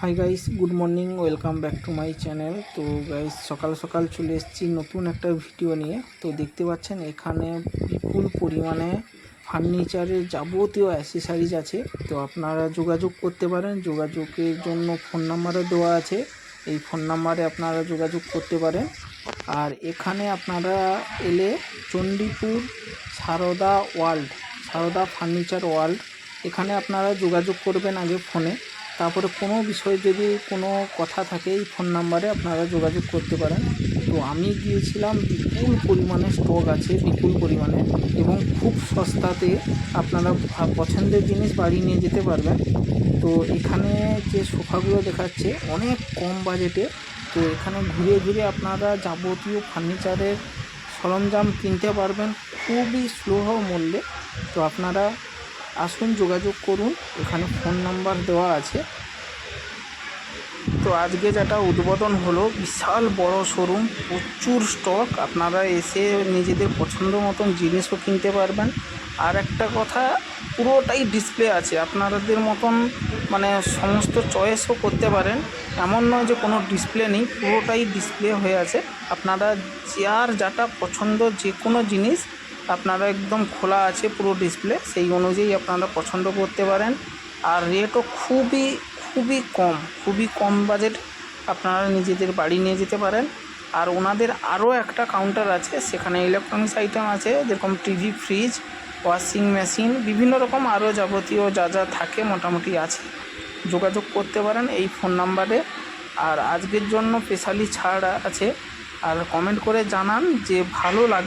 Hi guys good morning welcome back to my channel তো guys সকাল সকাল চলে এসেছি নতুন একটা ভিডিও নিয়ে। তো দেখতে পাচ্ছেন, এখানে বিপুল পরিমাণে ফার্নিচারের যাবতীয় অ্যাসেসারিজ আছে। তো আপনারা যোগাযোগ করতে পারেন, যোগাযোগের জন্য ফোন নাম্বারও দেওয়া আছে। এই ফোন নাম্বারে আপনারা যোগাযোগ করতে পারেন। আর এখানে আপনারা এলে Chandipur Sarada world Sarada furniture world এখানে আপনারা যোগাযোগ করবেন আগে ফোনে তারপরে কোনো বিষয়ে যদি কোনো কথা থাকে এই ফোন নাম্বারে আপনারা যোগাযোগ করতে পারেন। তো আমি গিয়েছিলাম বিপুল পরিমাণে স্টক আছে, বিপুল পরিমাণে এবং খুব সস্তাতে আপনারা পছন্দের জিনিস বাড়ি নিয়ে যেতে পারবেন। তো এখানে যে সোফাগুলো দেখাচ্ছে অনেক কম বাজেটে। তো এখানে ঘুরে ঘুরে আপনারা যাবতীয় ফার্নিচারের সরঞ্জাম কিনতে পারবেন খুবই সুলভ মূল্যে। তো আপনারা আসুন যোগাযোগ করুন, এখানে ফোন নাম্বার দেওয়া আছে। তো আজকে যেটা উদ্বোধন হলো, বিশাল বড় শোরুম প্রচুর স্টক আপনারা এসে নিজেদের পছন্দ মতন জিনিসও কিনতে পারবেন। আর একটা কথা, পুরোটাই ডিসপ্লে আছে, আপনাদের মতন মানে সমস্ত চয়েসও করতে পারেন। এমন নয় যে কোনো ডিসপ্লে নেই, পুরোটাই ডিসপ্লে হয়ে আছে। আপনারা যার যাটা পছন্দ, যে কোনো জিনিস আপনারা একদম খোলা আছে, পুরো ডিসপ্লে সেই অনুযায়ী আপনারা পছন্দ করতে পারেন। আর রেটও খুবই খুবই কম খুবই কম বাজেট আপনারা নিজেদের বাড়ি নিয়ে যেতে পারেন। আর ওনাদের আরও একটা কাউন্টার আছে, সেখানে ইলেকট্রনিক্স আইটেম আছে, যেরকম টিভি ফ্রিজ ওয়াশিং মেশিন বিভিন্ন রকম আরও যাবতীয় যা যা থাকে মোটামুটি আছে। যোগাযোগ করতে পারেন এই ফোন নাম্বারে আর আজকের জন্য স্পেশালি ছাড় আছে। আর কমেন্ট করে জানান যে ভালো লাগছে